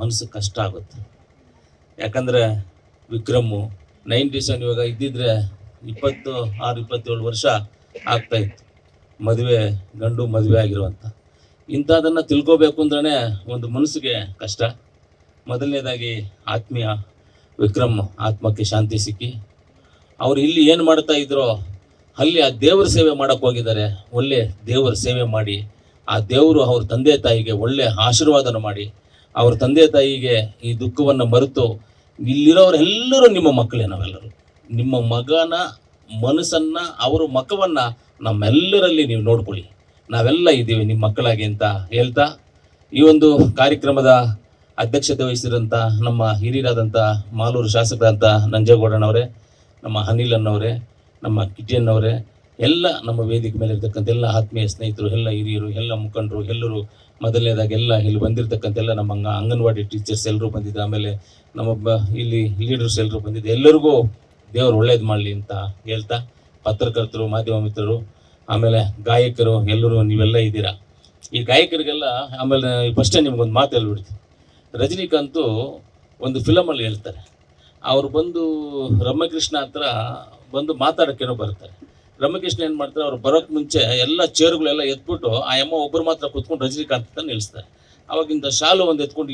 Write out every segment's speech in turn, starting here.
ಮನಸ್ಸು ಕಷ್ಟ ಆಗುತ್ತೆ. ಯಾಕಂದರೆ ವಿಕ್ರಮು ನೈಂಟಿ ಸೆವೆನ್ ಇವಾಗ ಇದ್ದಿದ್ರೆ ಇಪ್ಪತ್ತು ಆರು ಇಪ್ಪತ್ತೇಳು ವರ್ಷ ಆಗ್ತಾಯಿತ್ತು ಮದುವೆ, ಗಂಡು ಮದುವೆ ಆಗಿರುವಂಥ ಇಂಥದನ್ನು ತಿಳ್ಕೋಬೇಕು ಅಂದ್ರೆ ಒಂದು ಮನಸ್ಸಿಗೆ ಕಷ್ಟ. ಮೊದಲನೇದಾಗಿ ಆತ್ಮೀಯ ವಿಕ್ರಮ್ ಆತ್ಮಕ್ಕೆ ಶಾಂತಿ ಸಿಕ್ಕಿ. ಅವರು ಇಲ್ಲಿ ಏನು ಮಾಡ್ತಾ ಇದ್ರೋ, ಅಲ್ಲಿ ಆ ದೇವರ ಸೇವೆ ಮಾಡೋಕ್ಕೆ ಹೋಗಿದ್ದಾರೆ. ಒಳ್ಳೆ ದೇವರ ಸೇವೆ ಮಾಡಿ, ಆ ದೇವರು ಅವ್ರ ತಂದೆ ತಾಯಿಗೆ ಒಳ್ಳೆ ಆಶೀರ್ವಾದನ ಮಾಡಿ ಅವ್ರ ತಂದೆ ತಾಯಿಗೆ ಈ ದುಃಖವನ್ನು ಮರೆತು ಇಲ್ಲಿರೋರೆಲ್ಲರೂ ನಿಮ್ಮ ಮಕ್ಕಳೇ ನಾವೆಲ್ಲರೂ. ನಿಮ್ಮ ಮಗನ ಮನಸ್ಸನ್ನು, ಅವರ ಮಖವನ್ನು ನಮ್ಮೆಲ್ಲರಲ್ಲಿ ನೀವು ನೋಡ್ಕೊಳ್ಳಿ. ನಾವೆಲ್ಲ ಇದ್ದೀವಿ ನಿಮ್ಮ ಮಕ್ಕಳಾಗಿ ಅಂತ ಹೇಳ್ತಾ, ಈ ಒಂದು ಕಾರ್ಯಕ್ರಮದ ಅಧ್ಯಕ್ಷತೆ ವಹಿಸಿದಂಥ ನಮ್ಮ ಹಿರಿಯರಾದಂಥ ಮಾಲೂರು ಶಾಸಕರಾದಂಥ ನಂಜೇಗೌಡಣ್ಣವರೇ ನಮ್ಮ ಅನಿಲ್ ಅನ್ನವರೇ ನಮ್ಮ ಕಿಟಿಯನ್ನವರೇ ಎಲ್ಲ ನಮ್ಮ ವೇದಿಕೆ ಮೇಲೆ ಇರ್ತಕ್ಕಂಥ ಎಲ್ಲ ಆತ್ಮೀಯ ಸ್ನೇಹಿತರು, ಎಲ್ಲ ಹಿರಿಯರು, ಎಲ್ಲ ಮುಖಂಡರು, ಎಲ್ಲರೂ ಮೊದಲನೇದಾಗಿ ಎಲ್ಲ ಇಲ್ಲಿ ಬಂದಿರತಕ್ಕಂಥ ಎಲ್ಲ ನಮ್ಮ ಅಂಗ ಅಂಗನವಾಡಿ ಟೀಚರ್ಸ್ ಎಲ್ಲರೂ ಬಂದಿದ್ದು, ಆಮೇಲೆ ನಮ್ಮ ಇಲ್ಲಿ ಲೀಡರ್ಸ್ ಎಲ್ಲರೂ ಬಂದಿದ್ದು. ಎಲ್ಲರಿಗೂ ದೇವರು ಒಳ್ಳೇದು ಮಾಡಲಿ ಅಂತ ಹೇಳ್ತಾ ಪತ್ರಕರ್ತರು, ಮಾಧ್ಯಮ ಮಿತ್ರರು, ಆಮೇಲೆ ಗಾಯಕರು ಎಲ್ಲರೂ ನೀವೆಲ್ಲ ಇದ್ದೀರಾ. ಈ ಗಾಯಕರಿಗೆಲ್ಲ ಆಮೇಲೆ ಫಸ್ಟೇ ನಿಮ್ಗೊಂದು ಮಾತು ಹೇಳ್ಬಿಡ್ತೀನಿ. ರಜನಿಕಾಂತು ಒಂದು ಫಿಲಮಲ್ಲಿ ಹೇಳ್ತಾರೆ. ಅವರು ಬಂದು ರಮ್ಯಕೃಷ್ಣ ಹತ್ರ ಬಂದು ಮಾತಾಡೋಕ್ಕೇನೋ ಬರ್ತಾರೆ. ರಮ್ಯಕೃಷ್ಣ ಏನು ಮಾಡ್ತಾರೆ, ಅವ್ರು ಬರೋಕ್ಕೆ ಮುಂಚೆ ಎಲ್ಲ ಚೇರುಗಳೆಲ್ಲ ಎತ್ಬಿಟ್ಟು ಆ ಅಮ್ಮ ಒಬ್ಬರು ಮಾತ್ರ ಕೂತ್ಕೊಂಡು ರಜನಿಕಾಂತ್ ಅಂತ ನಿಲ್ಲಿಸ್ತಾರೆ ಅವಾಗಿಂದ ಶಾಲು ಒಂದು ಎತ್ಕೊಂಡು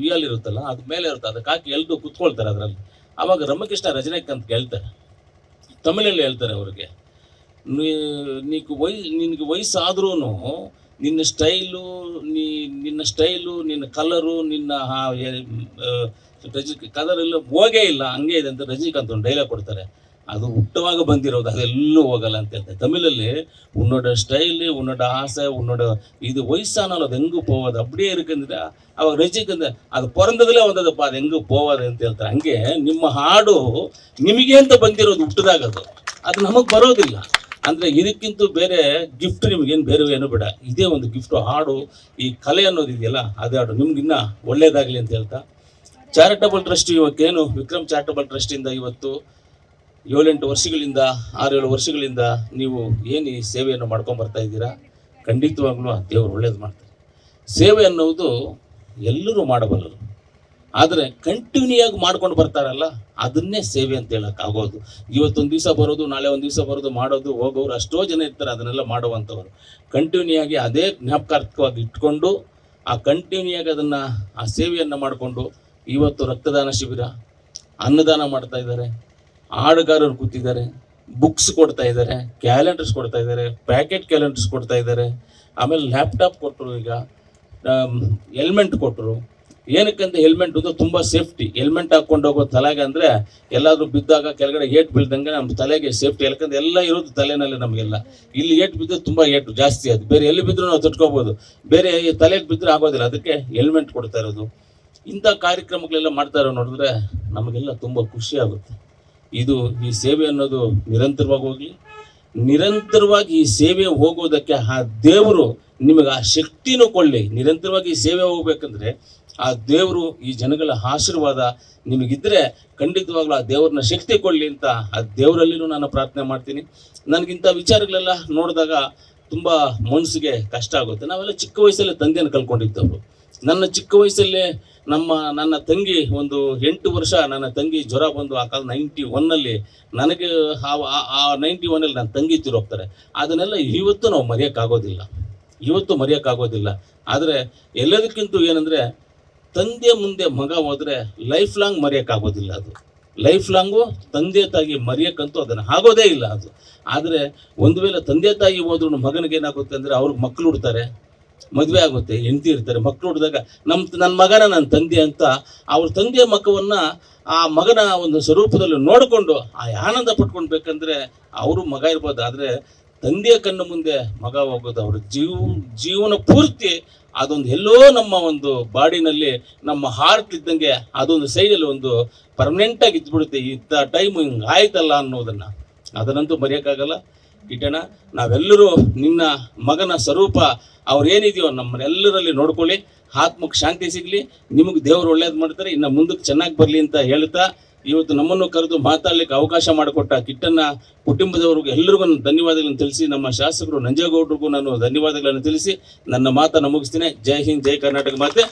ಉಯ್ಯಾಲ್ ಇರುತ್ತಲ್ಲ, ಅದ್ ಮೇಲೆ ಇರುತ್ತೆ ಅದಕ್ಕೆ ಹಾಕಿ ಎಲ್ಲರೂ ಕುತ್ಕೊಳ್ತಾರೆ ಅದರಲ್ಲಿ. ಅವಾಗ ರಮಕೃಷ್ಣ ರಜನಿಕಾಂತ್ ಹೇಳ್ತಾರೆ. ತಮಿಳಲ್ಲಿ ಹೇಳ್ತಾರೆ ಅವ್ರಿಗೆ ನೀಕು ವಯ್ ನಿನಗೆ ವಯಸ್ಸಾದ್ರೂ ನಿನ್ನ ಸ್ಟೈಲು, ನೀ, ನಿನ್ನ ಸ್ಟೈಲು, ನಿನ್ನ ಕಲರು, ನಿನ್ನ ರಜನಿ ಕಲರ್ ಎಲ್ಲ ಹೋಗೇ ಇಲ್ಲ, ಹಂಗೆ ಇದೆ ಅಂತ ರಜನಿಕಾಂತ್ ಒಂದು ಡೈಲಾಗ್ ಕೊಡ್ತಾರೆ. ಅದು ಹುಟ್ಟುವಾಗ ಬಂದಿರೋದು, ಅದೆಲ್ಲೂ ಹೋಗಲ್ಲ ಅಂತ ಹೇಳ್ತಾರೆ. ತಮಿಳಲ್ಲಿ ಉನ್ನೋಡ ಸ್ಟೈಲ್ ಉನ್ನೋಡ ಆಸೆ ಉನ್ನೋಡ ಇದು வயசானாலும் ಅದು எங்கே போகாது அப்படியே ಇರ್ಕಂದ್ರೆ ಅವಾಗ ರಚಿಕಂದ್ರೆ ಅದು ಪೊರಂದದಲ್ಲೇ ಒಂದದಪ್ಪ ಅದು ಹೆಂಗೂ ಪೋವಾದ ಅಂತ ಹೇಳ್ತಾರೆ. ಹಂಗೆ ನಿಮ್ಮ ಹಾಡು ನಿಮಗೆ ಅಂತ ಬಂದಿರೋದು ಹುಟ್ಟದಾಗ ಅದು. ಅದು ನಮಗೆ ಬರೋದಿಲ್ಲ. ಅಂದರೆ ಇದಕ್ಕಿಂತ ಬೇರೆ ಗಿಫ್ಟ್ ನಿಮಗೇನು ಬೇರೆ ಏನು ಬೇಡ. ಇದೇ ಒಂದು ಗಿಫ್ಟು ಹಾಡು, ಈ ಕಲೆ ಅನ್ನೋದು ಇದೆಯಲ್ಲ, ಅದು ಹಾಡು. ನಿಮ್ಗಿನ್ನ ಒಳ್ಳೇದಾಗಲಿ ಅಂತ ಹೇಳ್ತಾ. ಚಾರಿಟಬಲ್ ಟ್ರಸ್ಟ್ ಇವತ್ತೇನು? ವಿಕ್ರಮ್ ಚಾರಿಟಬಲ್ ಟ್ರಸ್ಟಿಂದ ಇವತ್ತು ಏಳೆಂಟು ವರ್ಷಗಳಿಂದ, ಆರೇಳು ವರ್ಷಗಳಿಂದ ನೀವು ಏನು ಈ ಸೇವೆಯನ್ನು ಮಾಡ್ಕೊಂಡು ಬರ್ತಾ ಇದ್ದೀರಾ? ಖಂಡಿತವಾಗ್ಲೂ ಆ ದೇವರು ಒಳ್ಳೇದು ಮಾಡ್ತಾರೆ. ಸೇವೆ ಅನ್ನೋದು ಎಲ್ಲರೂ ಮಾಡಬಲ್ಲರು. ಆದರೆ ಕಂಟಿನ್ಯೂ ಆಗಿ ಮಾಡ್ಕೊಂಡು ಬರ್ತಾರಲ್ಲ, ಅದನ್ನೇ ಸೇವೆ ಅಂತ ಹೇಳೋಕ್ಕಾಗೋದು ಇವತ್ತೊಂದು ದಿವಸ ಬರೋದು, ನಾಳೆ ಒಂದು ದಿವಸ ಬರೋದು, ಮಾಡೋದು, ಹೋಗೋರು ಅಷ್ಟೋ ಜನ ಇರ್ತಾರೆ, ಅದನ್ನೆಲ್ಲ ಮಾಡುವಂಥವ್ರು. ಕಂಟಿನ್ಯೂ ಆಗಿ ಅದೇ ಜ್ಞಾಪಕಾರ್ಥವಾಗಿ ಇಟ್ಕೊಂಡು, ಆ ಕಂಟಿನ್ಯೂ ಆಗಿ ಅದನ್ನು, ಆ ಸೇವೆಯನ್ನು ಮಾಡಿಕೊಂಡು, ಇವತ್ತು ರಕ್ತದಾನ ಶಿಬಿರ, ಅನ್ನದಾನ ಮಾಡ್ತಾ ಇದ್ದಾರೆ. ಹಾಡುಗಾರರು ಕೂತಿದ್ದಾರೆ ಬುಕ್ಸ್ ಕೊಡ್ತಾ ಇದ್ದಾರೆ ಕ್ಯಾಲೆಂಡರ್ಸ್ ಕೊಡ್ತಾ ಇದ್ದಾರೆ ಪ್ಯಾಕೆಟ್ ಕ್ಯಾಲೆಂಡರ್ಸ್ ಕೊಡ್ತಾ ಇದ್ದಾರೆ. ಆಮೇಲೆ ಲ್ಯಾಪ್ಟಾಪ್ ಕೊಟ್ಟರು ಈಗ ಹೆಲ್ಮೆಟ್ ಕೊಟ್ಟರು. ಏನಕ್ಕಂತ ಹೆಲ್ಮೆಟ್ ಅಂದ್ರೆ ತುಂಬ ಸೇಫ್ಟಿ ಹೆಲ್ಮೆಟ್ ಹಾಕೊಂಡು ಹೋಗೋ ತಲೆಗೆ ಅಂದರೆ ಎಲ್ಲಾದರೂ ಬಿದ್ದಾಗ ಕೆಳಗಡೆ ಏಟ್ ಬೀಳ್ದಂಗೆ ನಮ್ಮ ತಲೆಗೆ ಸೇಫ್ಟಿ ಯಾಕಂದ್ರೆ ಎಲ್ಲ ಇರೋದು ತಲೆನಲ್ಲಿ ನಮಗೆಲ್ಲ. ಇಲ್ಲಿ ಏಟ್ ಬಿದ್ದರೆ ತುಂಬ ಏಟು ಜಾಸ್ತಿ ಅದು. ಬೇರೆ ಎಲ್ಲಿ ಬಿದ್ದರೂ ನಾವು ತಟ್ಕೋಬೋದು. ಬೇರೆ ತಲೆಗೆ ಬಿದ್ದರೆ ಆಗೋದಿಲ್ಲ. ಅದಕ್ಕೆ ಹೆಲ್ಮೆಟ್ ಕೊಡ್ತಾ ಇರೋದು. ಇಂಥ ಕಾರ್ಯಕ್ರಮಗಳೆಲ್ಲ ಮಾಡ್ತಾ ಇರೋ ನೋಡಿದ್ರೆ ನಮಗೆಲ್ಲ ತುಂಬ ಖುಷಿ ಆಗುತ್ತೆ. ಇದು ಈ ಸೇವೆ ಅನ್ನೋದು ನಿರಂತರವಾಗಿ ಹೋಗಲಿ. ನಿರಂತರವಾಗಿ ಈ ಸೇವೆ ಹೋಗೋದಕ್ಕೆ ಆ ದೇವರು ನಿಮಗೆ ಆ ಶಕ್ತಿನೂ ಕೊಡಲಿ. ನಿರಂತರವಾಗಿ ಈ ಸೇವೆ ಹೋಗ್ಬೇಕಂದ್ರೆ ಆ ದೇವರು ಈ ಜನಗಳ ಆಶೀರ್ವಾದ ನಿಮಗಿದ್ರೆ ಖಂಡಿತವಾಗ್ಲೂ ಆ ದೇವ್ರನ್ನ ಶಕ್ತಿ ಕೊಡಲಿ ಅಂತ ಆ ದೇವರಲ್ಲಿನೂ ನಾನು ಪ್ರಾರ್ಥನೆ ಮಾಡ್ತೀನಿ. ನನಗಿಂಥ ವಿಚಾರಗಳೆಲ್ಲ ನೋಡಿದಾಗ ತುಂಬ ಮನಸ್ಸಿಗೆ ಕಷ್ಟ ಆಗುತ್ತೆ. ನಾವೆಲ್ಲ ಚಿಕ್ಕ ವಯಸ್ಸಲ್ಲಿ ತಂದೆಯನ್ನು ಕಳ್ಕೊಂಡಿದ್ದವರು ನನ್ನ ಚಿಕ್ಕ ವಯಸ್ಸಲ್ಲೇ ನಮ್ಮ ನನ್ನ ತಂಗಿ ಒಂದು ಎಂಟು ವರ್ಷ ನನ್ನ ತಂಗಿ ಜ್ವರ ಬಂದು ಆ ಕಾಲ ನೈಂಟಿ ಒನ್ನಲ್ಲಿ ನನಗೆ ಆ- ನೈಂಟಿ ಒನ್ನಲ್ಲಿ ನನ್ನ ತಂಗಿ ತಿರೋಗ್ತಾರೆ. ಅದನ್ನೆಲ್ಲ ಇವತ್ತು ನಾವು ಮರೆಯೋಕ್ಕಾಗೋದಿಲ್ಲ. ಇವತ್ತು ಮರೆಯೋಕ್ಕಾಗೋದಿಲ್ಲ. ಆದರೆ ಎಲ್ಲದಕ್ಕಿಂತ ಏನಂದರೆ ತಂದೆ ಮುಂದೆ ಮಗ ಹೋದರೆ ಲೈಫ್ ಲಾಂಗ್ ಮರೆಯೋಕ್ಕಾಗೋದಿಲ್ಲ ಅದು. ಲೈಫ್ ಲಾಂಗು ತಂದೆ ತಾಯಿ ಮರೆಯೋಕ್ಕಂತೂ ಅದನ್ನು ಆಗೋದೇ ಇಲ್ಲ ಅದು. ಆದರೆ ಒಂದು ವೇಳೆ ತಂದೆ ತಾಯಿ ಹೋದ್ರೂ ಮಗನಿಗೆ ಏನಾಗುತ್ತೆ ಅಂದರೆ ಅವ್ರಿಗೆ ಮಕ್ಕಳು ಹುಡ್ತಾರೆ. ಮದುವೆ ಆಗುತ್ತೆ, ಹೆಂಡತಿ ಇರ್ತಾರೆ ಮಕ್ಕಳು ಹುಟ್ಟಿದಾಗ ನಮ್ಮ ನನ್ನ ಮಗನ ನನ್ನ ತಂದೆ ಅಂತ ಅವ್ರ ತಂದೆಯ ಮಕ್ಕವನ್ನು ಆ ಮಗನ ಒಂದು ಸ್ವರೂಪದಲ್ಲಿ ನೋಡಿಕೊಂಡು ಆ ಆನಂದ ಪಟ್ಕೊಳ್ಬೇಕಂದ್ರೆ ಅವರು ಮಗ ಇರ್ಬೋದು. ಆದರೆ ತಂದೆಯ ಕಣ್ಣು ಮುಂದೆ ಮಗ ಹೋಗೋದು ಅವ್ರ ಜೀವ, ಜೀವನ ಪೂರ್ತಿ ಅದೊಂದು ಎಲ್ಲೋ ನಮ್ಮ ಒಂದು ಬಾಡಿನಲ್ಲಿ ನಮ್ಮ ಹಾರ್ಟ್ ಇದ್ದಂಗೆ ಅದೊಂದು ಸೈಡಲ್ಲಿ ಒಂದು ಪರ್ಮನೆಂಟಾಗಿ ಇದ್ಬಿಡುತ್ತೆ. ಇಂಥ ಟೈಮ್ ಹಿಂಗೆ ಆಯ್ತಲ್ಲ ಅನ್ನೋದನ್ನು. ಅದನ್ನಂತೂ ಮರೆಯೋಕ್ಕಾಗಲ್ಲ. ಇಟಣ ನಾವೆಲ್ಲರೂ ನಿನ್ನ ಮಗನ ಸ್ವರೂಪ ಅವ್ರೇನಿದೆಯೋ ನಮ್ಮನ್ನೆಲ್ಲರಲ್ಲಿ ನೋಡ್ಕೊಳ್ಳಿ. ಆತ್ಮಕ್ಕೆ ಶಾಂತಿ ಸಿಗಲಿ. ನಿಮಗೆ ದೇವರು ಒಳ್ಳೇದು ಮಾಡ್ತಾರೆ. ಇನ್ನು ಮುಂದಕ್ಕೆ ಚೆನ್ನಾಗಿ ಬರಲಿ ಅಂತ ಹೇಳ್ತಾ, ಇವತ್ತು ನಮ್ಮನ್ನು ಕರೆದು ಮಾತಾಡಲಿಕ್ಕೆ ಅವಕಾಶ ಮಾಡಿಕೊಟ್ಟ ಕಿಟ್ಟನ್ನ ಕುಟುಂಬದವ್ರಿಗೂ ಎಲ್ಲರಿಗೂ ನಾನು ಧನ್ಯವಾದಗಳನ್ನು ತಿಳಿಸಿ, ನಮ್ಮ ಶಾಸಕರು ನಂಜೇಗೌಡರಿಗೂ ನಾನು ಧನ್ಯವಾದಗಳನ್ನು ತಿಳಿಸಿ, ನನ್ನ ಮಾತನ್ನು ಮುಗಿಸ್ತೀನಿ. ಜೈ ಹಿಂದ್, ಜೈ ಕರ್ನಾಟಕ ಮಾತೆ.